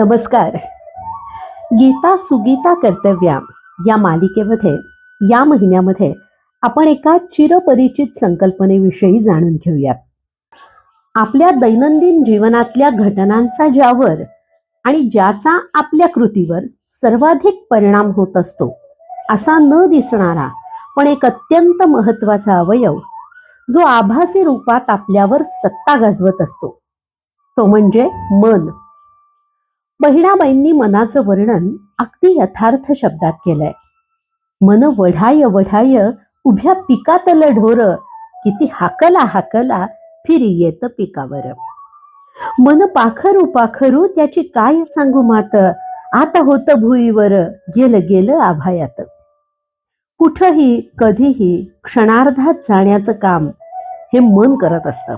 नमस्कार. गीता सुगीता कर्तव्या या मालिकेमध्ये या महिन्यामध्ये आपण एका चिरपरिचित संकल्पनेविषयी जाणून घेऊयात. आपल्या दैनंदिन जीवनातल्या घटनांचा ज्यावर आणि ज्याचा आपल्या कृतीवर सर्वाधिक परिणाम होत असतो असा न दिसणारा पण एक अत्यंत महत्त्वाचा अवयव जो आभासी रूपात आपल्यावर सत्ता गाजवत असतो. तो म्हणजे मन. बहिणाबाईंनी मनाचं वर्णन अगदी यथार्थ शब्दात केलंय. मन वढाय वढाय उभ्या पिकातलं ढोर किती हाकला हाकला फिरी येत पिकावर. मन पाखरू पाखरू त्याची काय सांगू मात आता होत भुईवर गेलं गेलं आभायात. कुठही कधीही क्षणार्धात जाण्याचं काम हे मन करत असतं.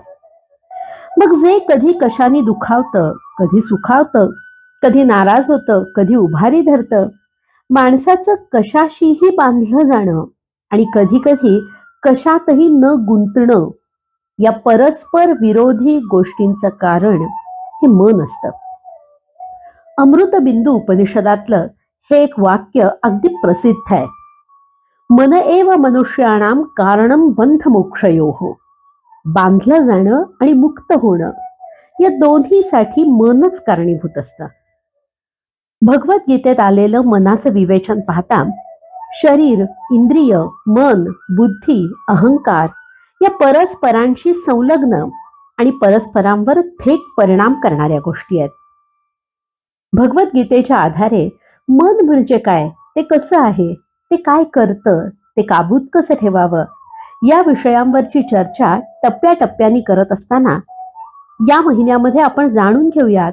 मग जे कधी कशाने दुखावतं कधी सुखावतं कधी नाराज होतं कधी उभारी धरतं. माणसाचं कशाशीही बांधलं जाणं आणि कधी कधी कशातही न गुंतणं या परस्पर विरोधी गोष्टींचं कारण हे मन असतं. अमृतबिंदू उपनिषदातलं हे एक वाक्य अगदी प्रसिद्ध आहे. मन एव मनुष्याणाम कारणम बंध मोक्षयोहो बांधलं जाणं आणि मुक्त होणं या दोन्हीसाठी मनच कारणीभूत असतं. भगवद्गीतेत आलेलं मनाचं विवेचन पाहता शरीर इंद्रिय मन बुद्धी अहंकार या परस्परांशी संलग्न आणि परस्परांवर थेट परिणाम करणाऱ्या गोष्टी आहेत. भगवद्गीतेच्या आधारे मन म्हणजे काय? ते कसं आहे? ते काय करतं? ते काबूत कसं ठेवावं? या विषयांवरची चर्चा टप्प्याटप्प्याने करत असताना या महिन्यामध्ये आपण जाणून घेऊयात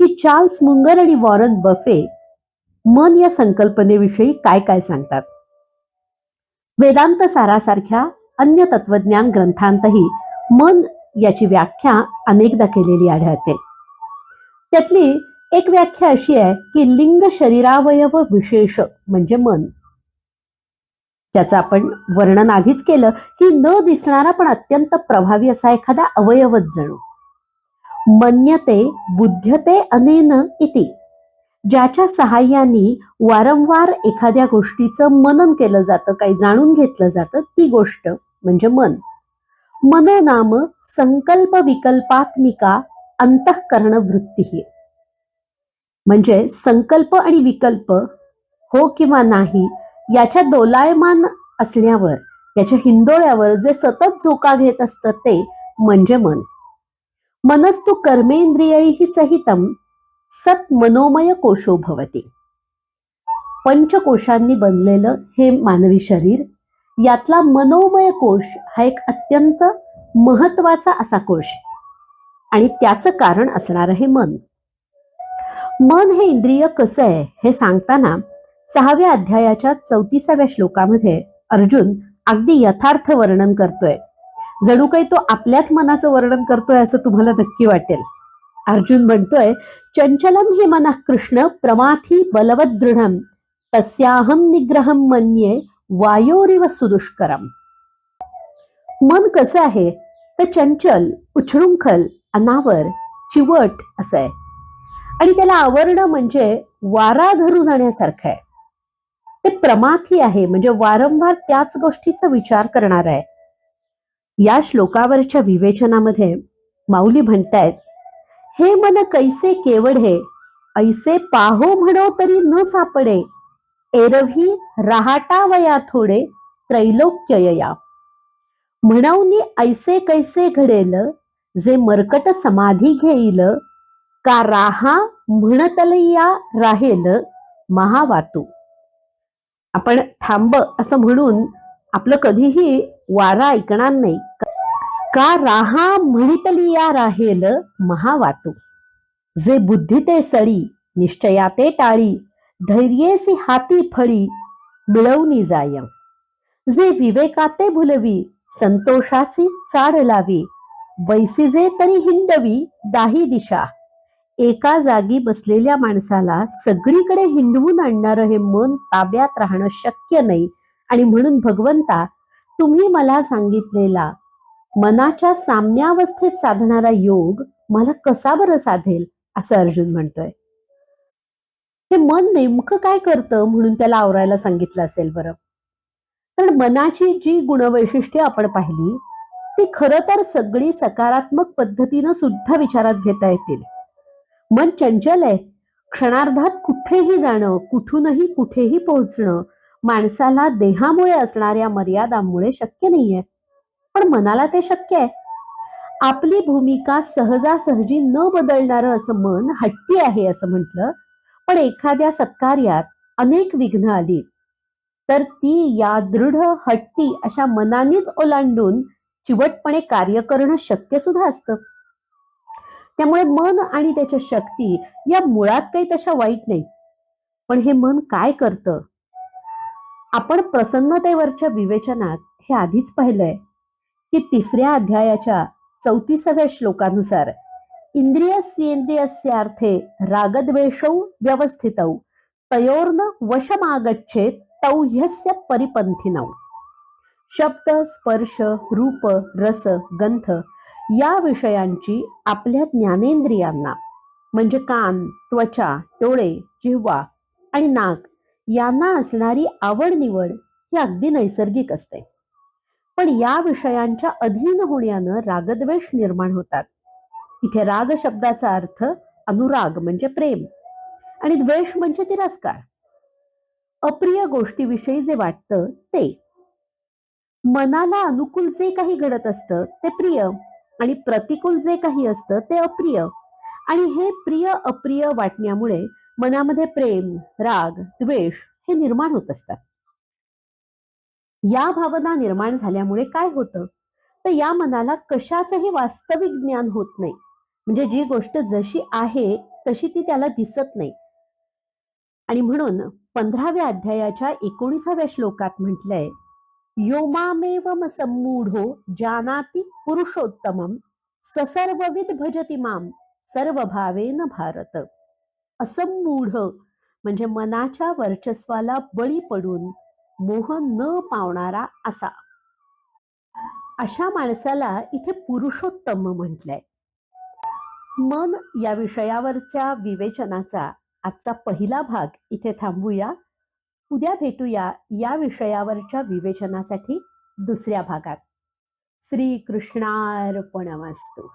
की चार्ल्स मुंगर आणि वॉरन बफे मन या संकल्पनेविषयी काय काय सांगतात? वेदांत सारासारख्या अन्य तत्वज्ञान ग्रंथांतही मन याची व्याख्या अनेकदा केलेली आढळते. त्यातली एक व्याख्या अशी आहे की लिंग शरीरावयव विशेष म्हणजे मन. ज्याचं आपण वर्णन आधीच केलं की न दिसणारा पण अत्यंत प्रभावी असा एखादा अवयवच जणू. मन्यते बुद्ध्यते अनेन इति. ज्याच्या सहाय्याने वारंवार एखाद्या गोष्टीचं मनन केलं जातं काही जाणून घेतलं जातं ती गोष्ट म्हणजे मन. मनोनाम संकल्प विकल्पात्मिका अंतःकरण वृत्ती. म्हणजे संकल्प आणि विकल्प हो किंवा नाही याच्या दोलायमान असण्यावर याच्या हिंदोळ्यावर जे सतत झोका घेत असतं ते म्हणजे मन. मनस्तु कर्मेंद्रियैः सहितम सत मनोमय कोशो भवती। पंचकोशांनी बनलेलं हे मानवी शरीर यातला मनोमय कोश हा एक अत्यंत महत्त्वाचा असा कोश आणि त्याचं कारण असणार हे मन. मन हे इंद्रिय कसं आहे हे सांगताना सहाव्या अध्यायाच्या चौतीसाव्या श्लोकामध्ये अर्जुन अगदी यथार्थ वर्णन करतोय. जणू काही तो आपल्याच मनाचं वर्णन करतोय असं तुम्हाला नक्की वाटेल. अर्जुन म्हणतोय चंचलम हे मना कृष्ण प्रमाथी बलवत दृढम तस्याहम निग्रहम मन्ये वायोरिव सुदुष्करम. मन कसं आहे? तर चंचल उच्छृंखल अनावर चिवट असं आहे. आणि त्याला आवरणं म्हणजे वारा धरू जाण्यासारखं आहे. ते प्रमाथी आहे म्हणजे वारंवार त्याच गोष्टीचा विचार करणार आहे. या श्लोकावरच्या विवेचनामध्ये माऊली म्हणतायत हे मन कैसे केवढे ऐसे पाहो म्हणो तरी न सापडे एरवी रहाटावया थोडे त्रैलोक्यया म्हणवनी ऐसे कैसे घडेल जे मरकट समाधी घेईल का राहा म्हणतलया राहेल महावातू. आपण थांब असं म्हणून आपलं कधीही वारा ऐकणार नाही. का राहा म्हणितली या राहेल महावातू. जे बुद्धी ते सळी निश्चया ते टाळी धैर्येसी हाती फळी मिळवणी जाय जे विवेकाते भुलवी संतोषाची चाड लावी बैसिजे तरी हिंडवी दाही दिशा. एका जागी बसलेल्या माणसाला सगळीकडे हिंडवून आणणारं हे मन ताब्यात राहणं शक्य नाही आणि म्हणून भगवंता तुम्ही मला सांगितलेला मनाच्या साम्यावस्थेत साधणारा योग मला कसा बरं साधेल असं अर्जुन म्हणतोय. हे मन नेमकं काय करतं म्हणून त्याला आवरायला सांगितलं असेल बरं. कारण मनाची जी गुणवैशिष्ट्ये आपण पाहिली ती खरं तर सगळी सकारात्मक पद्धतीनं सुद्धा विचारात घेता येतील. मन चंचल आहे क्षणार्धात कुठेही जाणं कुठूनही कुठेही पोहोचणं माणसाला देहामुळे असणाऱ्या मर्यादांमुळे शक्य नाहीये. पण मनाला ते शक्य आहे. आपली भूमिका सहजासहजी न बदलणारं असं मन हट्टी आहे असं म्हटलं पण एखाद्या सत्कार्यात अनेक विघ्न आली. तर ती या दृढ हट्टी अशा मनानेच ओलांडून चिवटपणे कार्य करणं शक्य सुद्धा असतं. त्यामुळे मन आणि त्याच्या शक्ती या मुळात काही तशा वाईट नाही पण हे मन काय करतं? आपण प्रसन्नतेवरच्या विवेचनात हे आधीच पाहिलंय की तिसऱ्या अध्यायाच्या चौतीसाव्या श्लोकानुसार इंद्रियस्येंद्रियस्यार्थे रागद्वेषौ व्यवस्थितौ तयोर्न वशमागच्छेत तौ ह्यस्य परिपंथिनौ शब्द स्पर्श रूप रस गंथ या विषयांची आपल्या ज्ञानेंद्रियांना म्हणजे कान त्वचा डोळे जिव्हा आणि नाक यांना असणारी आवड निवड ही अगदी नैसर्गिक असते. पण या विषयांच्या अधीन होण्यानं रागद्वेष निर्माण होतात. इथे राग शब्दाचा अर्थ अनुराग म्हणजे प्रेम आणि द्वेष म्हणजे तिरस्कार अप्रिय गोष्टीविषयी जे वाटतं ते. मनाला अनुकूल जे काही घडत असतं ते प्रिय आणि प्रतिकूल जे काही असतं ते अप्रिय. आणि हे प्रिय अप्रिय वाटण्यामुळे मनामध्ये प्रेम राग द्वेष हे निर्माण होत असतात. या भावना निर्माण झाल्यामुळे काय होतं? तर या मनाला कशाचंही वास्तविक ज्ञान होत नाही. म्हणजे जी गोष्ट जशी आहे तशी ती त्याला दिसत नाही. आणि म्हणून पंधराव्या अध्यायाच्या एकोणीसाव्या श्लोकात म्हटलंय योमामेवम सम्मूढो जानाति पुरुषोत्तमम ससर्वविद भजति माम सर्व भावेन भारत. असंमूढ म्हणजे मनाच्या वर्चस्वाला बळी पडून मोह न पावणारा असा. अशा माणसाला इथे पुरुषोत्तम म्हटलंय. मन या विषयावरच्या विवेचनाचा आजचा पहिला भाग इथे थांबूया. उद्या भेटूया या विषयावरच्या विवेचनासाठी दुसऱ्या भागात. श्री कृष्णार्पणमस्तू